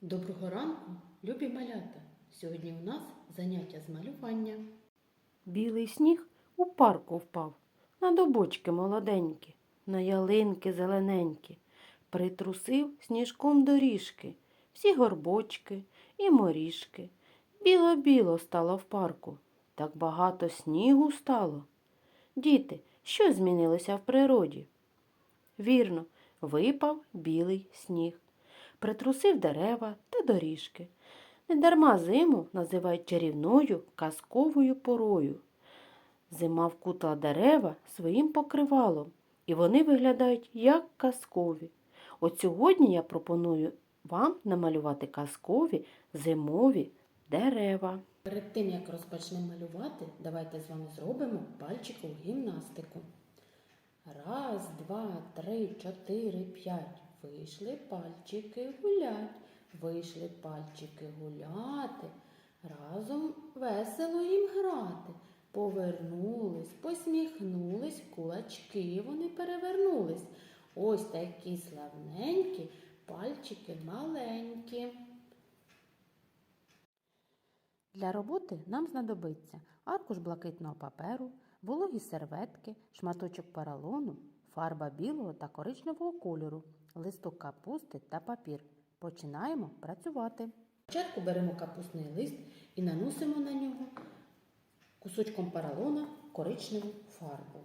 Доброго ранку, любі малята! Сьогодні у нас заняття з малювання. Білий сніг у парку впав, на добочки молоденькі, на ялинки зелененькі. Притрусив сніжком доріжки, всі горбочки і моріжки. Біло-біло стало в парку, так багато снігу стало. Діти, що змінилося в природі? Вірно, випав білий сніг, притрусив дерева та доріжки. Недарма зиму називають чарівною казковою порою. Зима вкутала дерева своїм покривалом, і вони виглядають як казкові. От сьогодні я пропоную вам намалювати казкові зимові дерева. Перед тим, як розпочнемо малювати, давайте з вами зробимо пальчикову гімнастику. Раз, два, три, чотири, п'ять. Вийшли пальчики гулять. Вийшли пальчики гуляти. Разом весело їм грати. Повернулись, посміхнулись, кулачки вони перевернулись. Ось такі славненькі пальчики маленькі. Для роботи нам знадобиться аркуш блакитного паперу, вологі серветки, шматочок поролону, фарба білого та коричневого кольору, листок капусти та папір. Починаємо працювати. Спочатку беремо капустний лист і наносимо на нього кусочком поролона коричневу фарбу.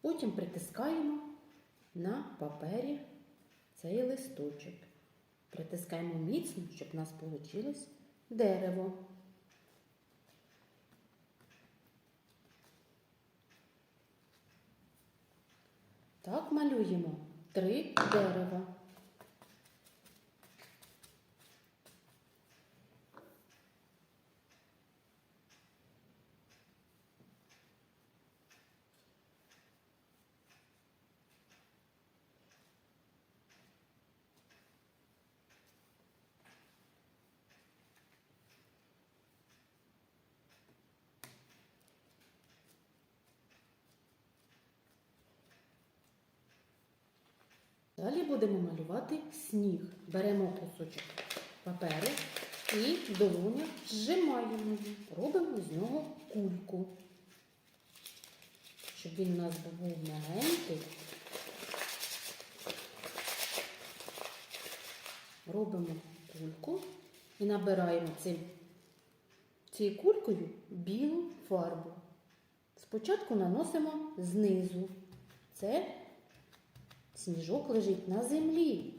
Потім притискаємо на папері цей листочок. Притискаємо міцно, щоб у нас вийшло дерево. Так малюємо три дерева. Далі будемо малювати сніг. Беремо кусочок паперу і в долонях зжимаємо. Робимо з нього кульку. Щоб він у нас був мягенький. Робимо кульку і набираємо цим, цією кулькою білу фарбу. Спочатку наносимо знизу. Це Сніжок лежить на землі.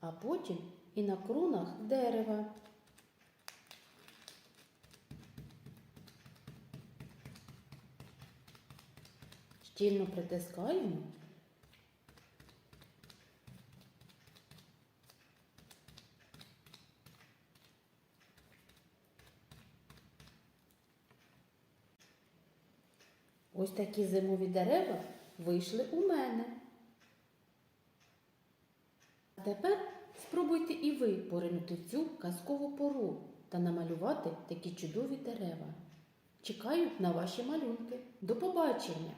А потім і на кронах дерева. Щільно притискаємо. Ось такі зимові дерева вийшли у мене. А тепер спробуйте і ви поринути в цю казкову пору та намалювати такі чудові дерева. Чекаю на ваші малюнки. До побачення!